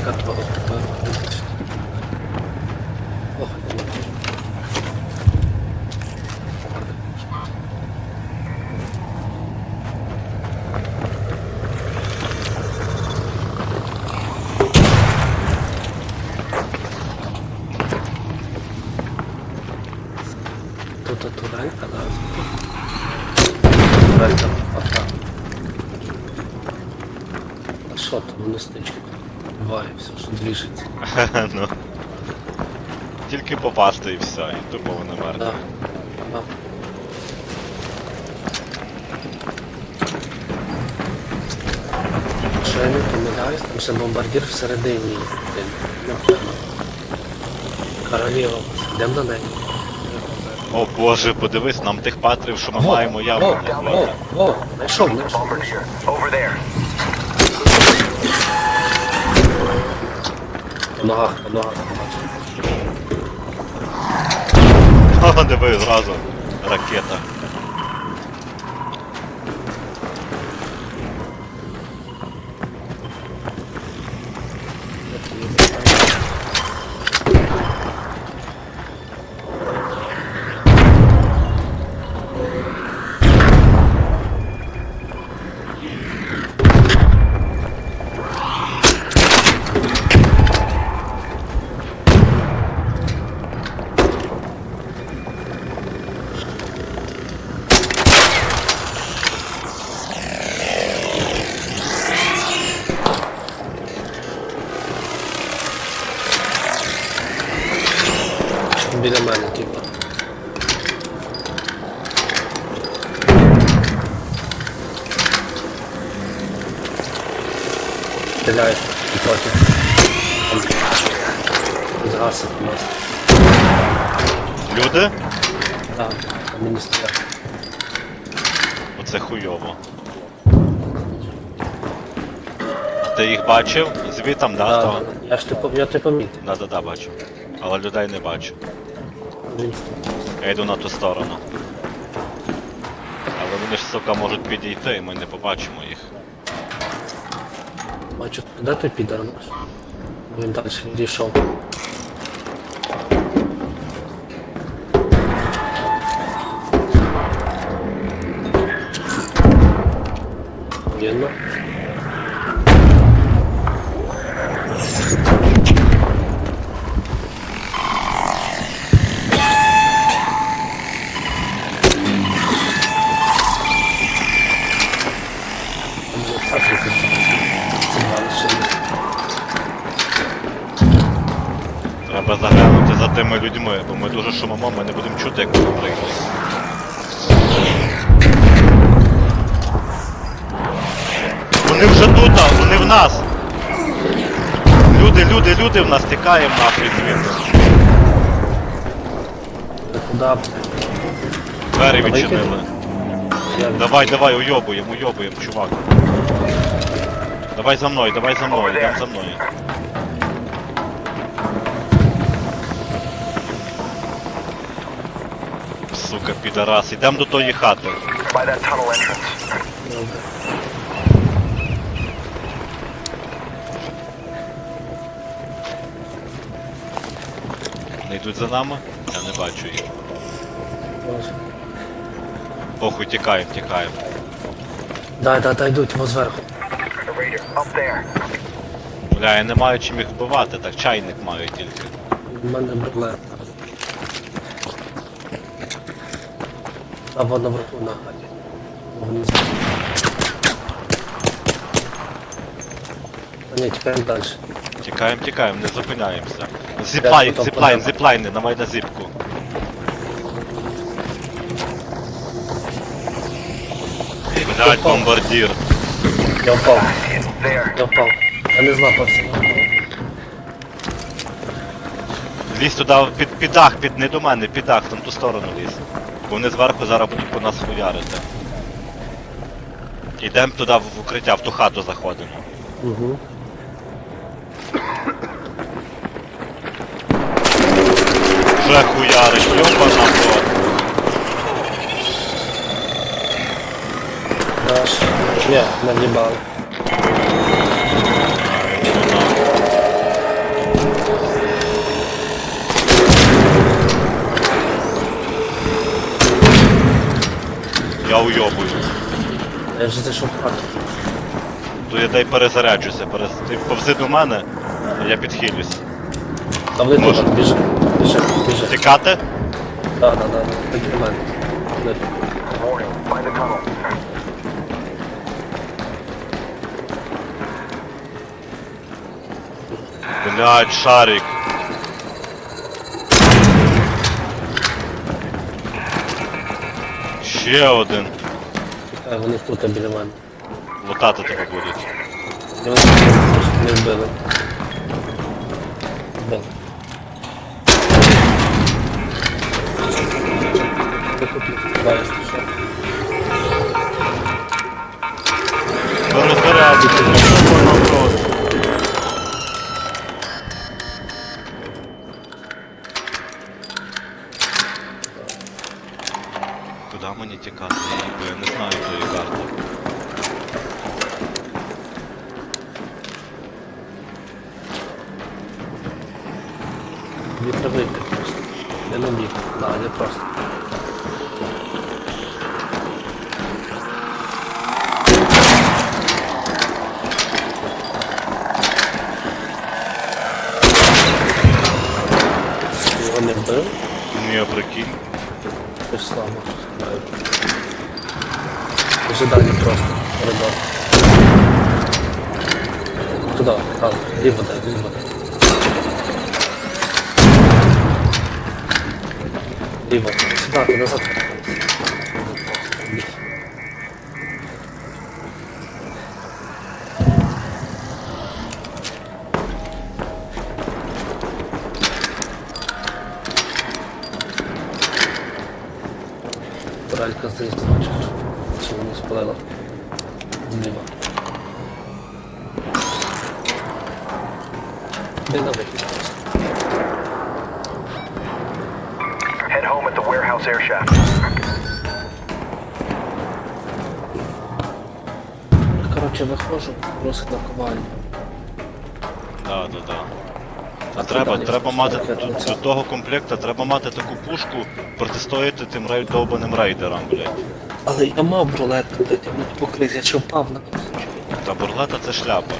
Твого. Ох, Тут турелька, да? Турелька, ага. А що там листичка? Буває все, що двіжиться. ну. Тільки попасти і все, і тупо вони мертві. Да. Да. Якщо я не помиляюсь, там ще бомбардір всередині. Напевно. Королева. Йдемо до неї. О боже, подивись, нам тих патрів, що ми маємо явно о, не о, хватить. о, знайшов, знайшов. Bombardier, over there. По ногах, на. ногах. Ха, диви, зразу. Ракета. Стріляє проти. Згасив нас. Люди? Так, а мені стріляє. Оце хуйово. Ти їх бачив? Звітом, да? Да, то? я ж ти пом- я тебе помітив. Да, да, да, бачу. Але людей не бачу. Він Я йду на ту сторону. Але вони ж, сука, можуть підійти, і ми не побачимо їх. Бачу, де ты підар наш? Він далі відійшов. Видно. Треба заглянути за тими людьми, бо ми дуже шумимо, ми не будемо чути, як вони прийдуть. Вони вже тут, а, вони в нас. Люди, люди, люди в нас тікаємо нахуй звідти. Куди? Двері відчинили. Давай, давай, уйобуємо, уйобуємо, чувак. Давай за мною, давай за мною, йдемо за мною. Сука, підарас, йдемо до тої хати. By that tunnel entrance. Добре. Не йдуть за нами? Я не бачу їх. Похуй, тікаємо, тікаємо. Дай, дай, дай, йдуть, во зверху. The raider, up there. Бля, я не маю чим їх вбивати, так чайник маю тільки. У мене проблема. А вона вверху на хаті. А ні, тікаємо далі. Тікаємо, тікаємо, не зупиняємося. Зіплайн, потім зіплайн, зіплайни, давай на зіпку. Блядь, бомбардір. Я впав, я впав. Я не злапався. Лізь туди під, під дах, під не до мене, під дах, там ту сторону лізь. Бо вони зверху зараз будуть по нас хуярити. Ідемо туди в укриття, в ту хату заходимо. Угу. Вже хуярить, йобана в рот. Наш. Не в'їбали. Уйобую. Я вже зайшов в хату. То я дай перезаряджуся, перез... ти повзи до мене, а я підхилюсь. Там вони Може. тут, біжи, біжи, біжи. Тікати? Да, да, да, так до мене. Не- tunnel. Блядь, шарик. Ще один. Чекай, вони тут біля мене. Лутати тебе будуть. Вони не вбили. Ти тут Треба йти просто. Я не міг. Да, я просто. Його не вбив? Ні, прикинь. Ти ж слава. Дуже просто. Коридор. Туди, там, ліво дай, ліво дай. Ліво. Сюди, ти назад. Турелька здається, бачиш. Чи воно спалило? Зліва. Де на at the air shaft. Коротше, виходжу, просить на ковальню. Да, да, да. А А треба, куди треба далі? мати Так, до, тут того комплекту, треба мати таку пушку, протистояти тим рей, довбаним рейдерам, блядь. Але я мав брулет, де тягнуть по кризі, я чи впав на Та бурлета це шляпа.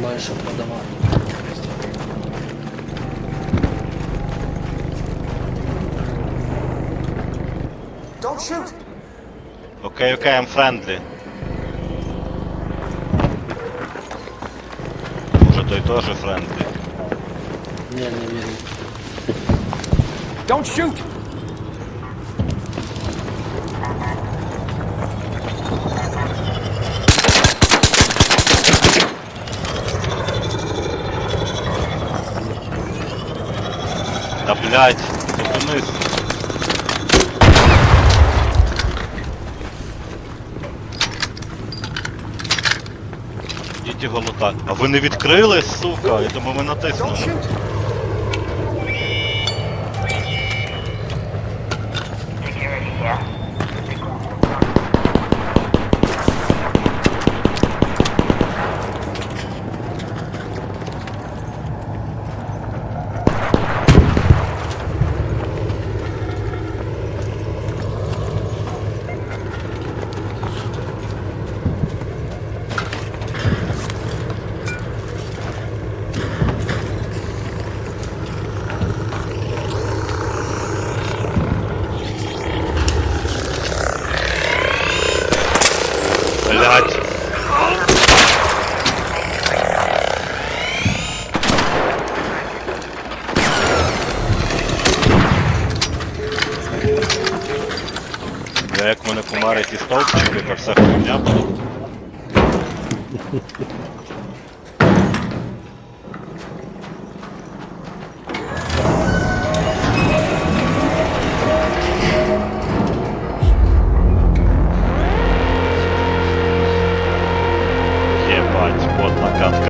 Ти не маєш що продавати. Окей, окей, I'm friendly. Може той теж friendly. Ні, не вірю. Don't shoot! Та блядь, зупинись. Ідіть його лутати. А ви не відкрили, сука? Я думаю, ми натиснули. Don't shoot! Security here. Блядь. Бля, как вся хуйня буде.